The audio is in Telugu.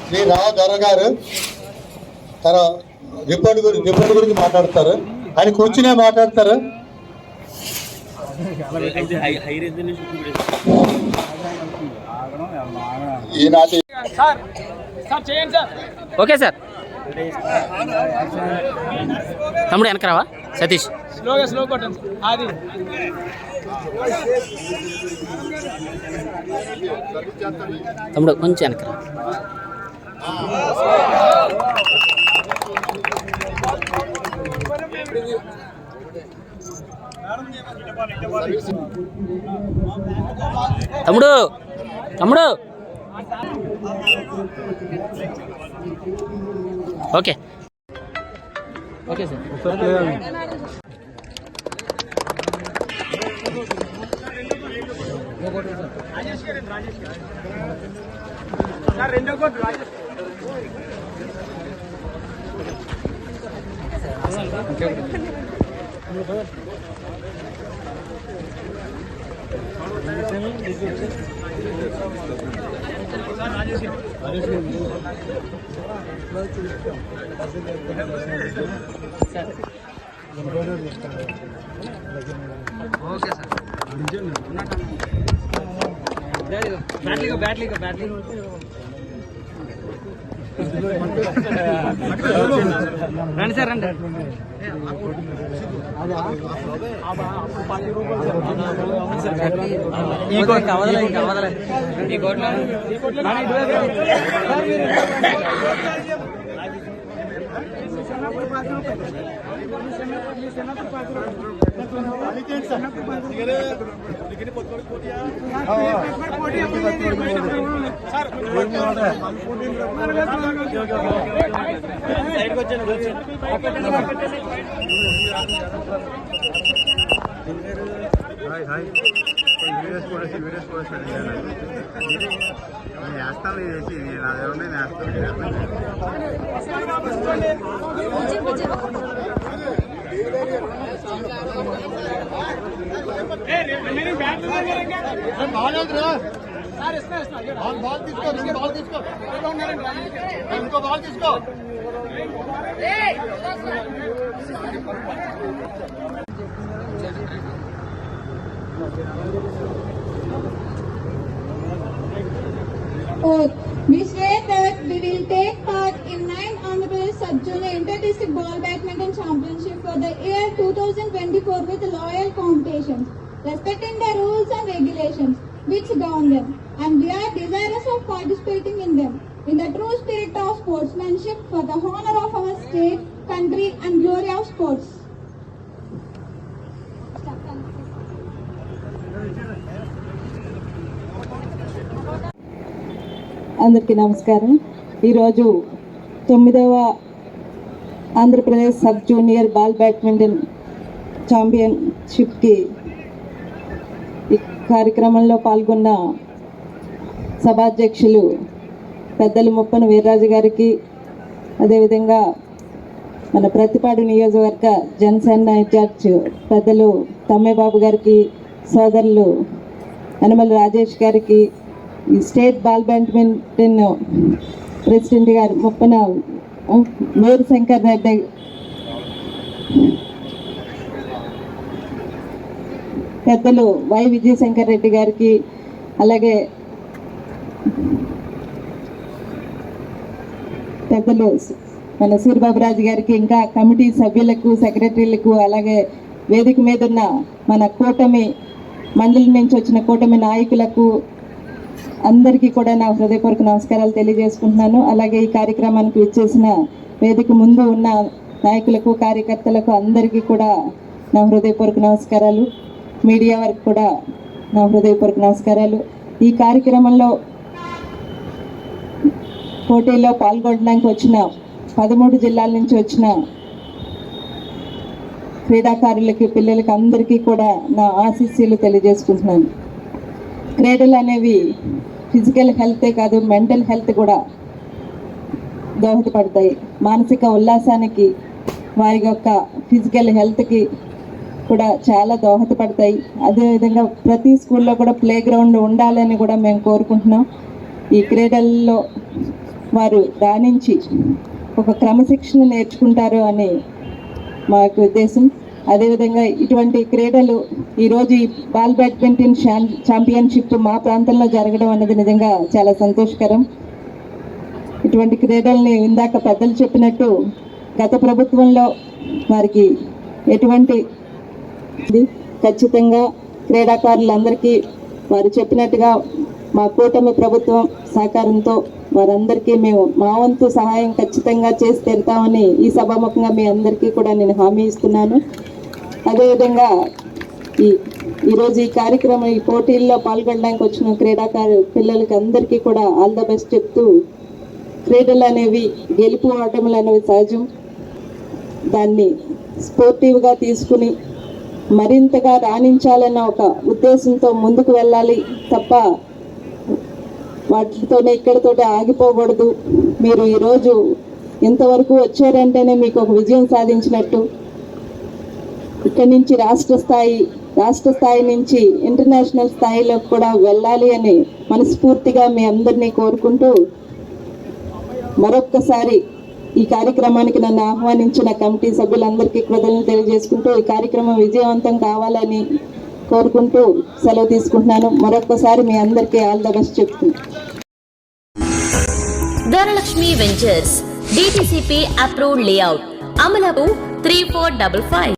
శ్రీ రావు దొర గారు తన రిపోర్ట్ గురించి రిపోర్ట్ గురించి మాట్లాడతారు ఆయన కూర్చునే మాట్లాడతారు ఈనాటి ఓకే సార్. తమ్ముడు వెనకరావా సతీష్. స్లోగా స్లో కొట్టండి సార్. అది తమ్ముడు కొంచెం వెనకరా తమ్ముడు. తమ్ముడు. ఓకే. Okay sir. సార్. రెండో కొట్టు రాజేష్ ఓకే సార్. బ్యాట్లీగా బ్యాట్లీగా బ్యాట్లీగా రండి సార్ రండి ఈ కోట్ కావాలా ఇంకా కావాలా ఈ కోట్లో హాయ్ హాయ్ వీడియోస్ కూడా వీడియోస్ కూడా పెట్టాను నేను వేస్తాను చేసి నేను అది ఎవరిని వేస్తాను बाल किसको बाल किसको इनको बाल किसको Oh, we say that we will take Honorable Sub-Junior Inter-District Ball Badminton Championship for the year 2024 with loyal competitions, respecting the rules and regulations which govern them, and we are desirous of participating in them in the true spirit of sportsmanship for the honor of our state, country and glory of sports. అందరికీ నమస్కారం ఈరోజు తొమ్మిదవ Andhra Pradesh sub junior ball badminton ఛాంపియన్షిప్కి ఈ కార్యక్రమంలో పాల్గొన్న సభాధ్యక్షులు పెద్దలు ముప్పన వీర్రాజు గారికి అదేవిధంగా మన ప్రతిపాడు నియోజకవర్గ జనసేన ఇన్ఛార్జ్ పెద్దలు తమ్మేబాబు గారికి సోదరులు యనమల రాజేష్ గారికి ఈ స్టేట్ బాల్ బ్యాడ్మింటన్ ప్రెసిడెంట్ గారు ముప్పన మేరు శంకర్ రెడ్డి. పెద్దలు వై విజయశంకర్ రెడ్డి గారికి అలాగే పెద్దలు మన సూర్యబాబురాజు గారికి ఇంకా కమిటీ సభ్యులకు సెక్రటరీలకు అలాగే వేదిక మీద ఉన్న మన కూటమి మండలి నుంచి వచ్చిన కూటమి నాయకులకు అందరికీ కూడా నా హృదయపూర్వక నమస్కారాలు తెలియజేసుకుంటున్నాను. అలాగే ఈ కార్యక్రమానికి ఇచ్చేసిన వేదిక ముందు ఉన్న నాయకులకు కార్యకర్తలకు అందరికీ కూడా నా హృదయపూర్వక నమస్కారాలు. మీడియా వారికి కూడా నా హృదయపూర్వక నమస్కారాలు. ఈ కార్యక్రమంలో పోటీలో పాల్గొనడానికి వచ్చిన పదమూడు జిల్లాల నుంచి వచ్చిన క్రీడాకారులకి పిల్లలకి అందరికీ కూడా నా ఆశీస్సులు తెలియజేసుకుంటున్నాను. క్రీడలు అనేవి ఫిజికల్ హెల్తే కాదు మెంటల్ హెల్త్ కూడా దోహదపడతాయి. మానసిక ఉల్లాసానికి వారి యొక్క ఫిజికల్ హెల్త్కి కూడా చాలా దోహదపడతాయి. అదేవిధంగా ప్రతి స్కూల్లో కూడా ప్లే గ్రౌండ్ ఉండాలని కూడా మేము కోరుకుంటున్నాం. ఈ క్రీడల్లో వారు రాణించి ఒక క్రమశిక్షణ నేర్చుకుంటారు అని మా యొక్క ఉద్దేశం. అదేవిధంగా ఇటువంటి క్రీడలు ఈరోజు ఈ బాల్ బ్యాడ్మింటన్ ఛాంపియన్షిప్ మా ప్రాంతంలో జరగడం అన్నది నిజంగా చాలా సంతోషకరం. ఇటువంటి క్రీడల్ని ఇందాక పెద్దలు చెప్పినట్టు గత ప్రభుత్వంలో వారికి ఎటువంటి ఖచ్చితంగా క్రీడాకారులందరికీ వారు చెప్పినట్టుగా మా కూటమి ప్రభుత్వం సహకారంతో వారందరికీ మేము మా వంతు సహాయం ఖచ్చితంగా చేసి తీరుతామని ఈ సభాముఖంగా మీ అందరికీ కూడా నేను హామీ ఇస్తున్నాను. అదేవిధంగా ఈ ఈరోజు ఈ కార్యక్రమం ఈ పోటీల్లో పాల్గొనడానికి వచ్చిన క్రీడాకారు పిల్లలకి అందరికీ కూడా ఆల్ ద బెస్ట్ చెప్తూ క్రీడలు అనేవి గెలుపు ఆటములు అనేవి సహజం. దాన్ని స్పోర్టివ్గా తీసుకుని మరింతగా రాణించాలన్న ఒక ఉద్దేశంతో ముందుకు వెళ్ళాలి తప్ప వాటితోనే ఇక్కడితోటే ఆగిపోకూడదు. మీరు ఈరోజు ఇంతవరకు వచ్చారంటేనే మీకు ఒక విజయం సాధించినట్టు ఇక్కడి నుంచి రాష్ట్ర స్థాయి రాష్ట్ర స్థాయి నుంచి ఇంటర్నేషనల్ స్థాయిలో కూడా వెళ్ళాలి అని మనస్ఫూర్తిగా మీ అందరినీ కోరుకుంటూ మరొక్కసారి ఈ కార్యక్రమానికి నన్ను ఆహ్వానించిన కమిటీ సభ్యులందరికీ కృతజ్ఞతలు తెలియజేసుకుంటూ ఈ కార్యక్రమం విజయవంతం కావాలని కోరుకుంటూ సెలవు తీసుకుంటున్నాను. మరొక్కసారి మీ అందరికీ ఆల్ ద బెస్ట్ చెప్తున్నాను. Dhanalakshmi ventures DTCP approved layout అమలకు three four double five